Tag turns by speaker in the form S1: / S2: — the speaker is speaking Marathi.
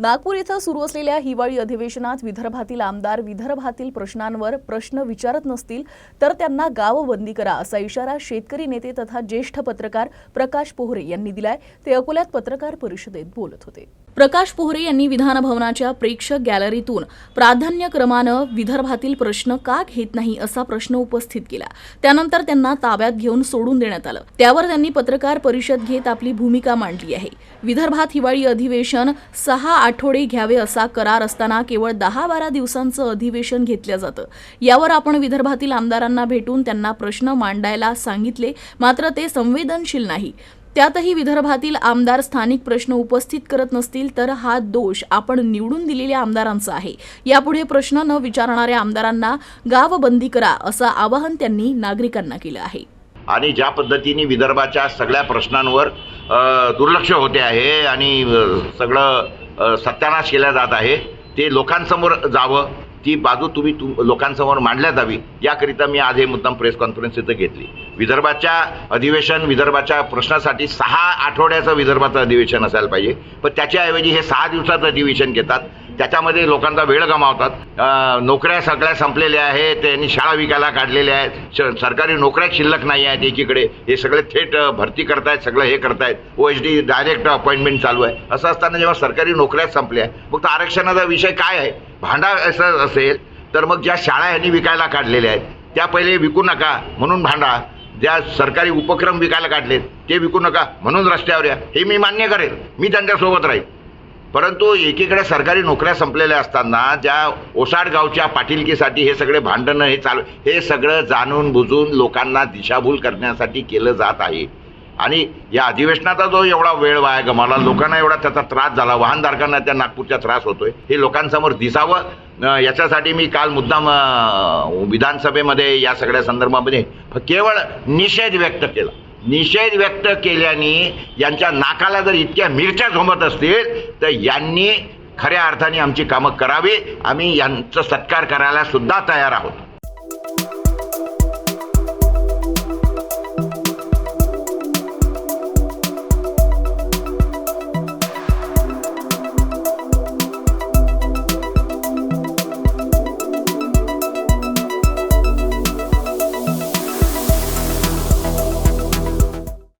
S1: नागपूर इथं सुरू असलेल्या हिवाळी अधिवेशनात विदर्भातील आमदार विदर्भातील प्रश्नांवर प्रश्न विचारत नसतील तर त्यांना गावबंदी करा असा इशारा शेतकरी नेते तथा ज्येष्ठ पत्रकार प्रकाश पोहरे यांनी दिलाय. ते अकोल्यात पत्रकार परिषदेत बोलत होते. प्रकाश पोहरे यांनी विधानभवनाच्या प्रेक्षक गॅलरीतून प्राधान्यक्रमानं विदर्भातील प्रश्न का घेत नाही असा प्रश्न उपस्थित केला. त्यानंतर त्यांना ताब्यात घेऊन सोडून देण्यात आलं. त्यावर त्यांनी पत्रकार परिषद घेत आपली भूमिका मांडली आहे. विदर्भात हिवाळी अधिवेशन सहा आठवडे घ्यावे असा करार असताना केवळ दहा बारा दिवसांचं अधिवेशन घेतलं जातं. यावर आपण विदर्भातील आमदारांना भेटून त्यांना प्रश्न मांडायला सांगितले मात्र ते संवेदनशील नाही. त्यातही विदर्भातील आमदार स्थानिक प्रश्न उपस्थित करत नसतील तर हा दोष आपण निवडून दिलेल्या आमदारांचा आहे. यापुढे प्रश्न न विचारणाऱ्या आमदारांना गावबंदी करा असं आवाहन त्यांनी नागरिकांना केलं आहे.
S2: आणि ज्या पद्धतीने विदर्भाच्या सगळ्या प्रश्नांवर दुर्लक्ष होते आहे आणि सगळं सत्यानाश केला जात आहे ते लोकांसमोर जावं ती बाजू तुम्ही तुम लोकांसमोर मांडल्या जावी याकरिता मी आज हे मुद्दाम प्रेस कॉन्फरन्स इथं घेतली. विदर्भाच्या अधिवेशन विदर्भाच्या प्रश्नासाठी सहा आठवड्याचं विदर्भाचं अधिवेशन असायला पाहिजे. पण त्याच्याऐवजी हे सहा दिवसाचं अधिवेशन घेतात. त्याच्यामध्ये लोकांचा वेळ गमावतात. नोकऱ्या सगळ्या संपलेल्या आहेत. त्यांनी शाळा विकायला काढलेल्या आहेत. श- सरकारी नोकऱ्या शिल्लक नाही आहेत एकीकडे. हे सगळे थेट भरती करतायत सगळं हे करतायत. O H D direct appointment चालू आहे. असं असताना जेव्हा सरकारी नोकऱ्या संपल्या आहेत फक्त आरक्षणाचा विषय काय आहे? भांडा असं असेल तर मग ज्या शाळा यांनी विकायला काढलेल्या आहेत त्या पहिले विकू नका म्हणून भांडा ज्या सरकारी उपक्रम विकायला काढलेत ते विकू नका म्हणून रस्त्यावर या. हे मी मान्य करेल मी त्यांच्यासोबत राहील परंतु एकीकडे सरकारी नोकऱ्या संपलेल्या असताना ज्या ओसाड गावच्या पाटीलकीसाठी हे सगळे भांडणं हे चालू हे सगळं जाणून बुजून लोकांना दिशाभूल करण्यासाठी केलं जात आहे. आणि या अधिवेशनाचा जो एवढा वेळ वाया गमावला लोकांना एवढा त्याचा त्रास झाला वाहनधारकांना त्या नागपूरचा त्रास होतोय हे लोकांसमोर दिसावं. याच्यासाठी मी काल मुद्दाम विधानसभेमध्ये या सगळ्या संदर्भामध्ये केवळ निषेध व्यक्त केला. निषेध व्यक्त केल्याने यांच्या नाकाला जर इतक्या मिरच्या झोमत असतील तर यांनी खऱ्या अर्थाने आमची कामं करावी. आम्ही यांचं सत्कार करायला सुद्धा तयार आहोत.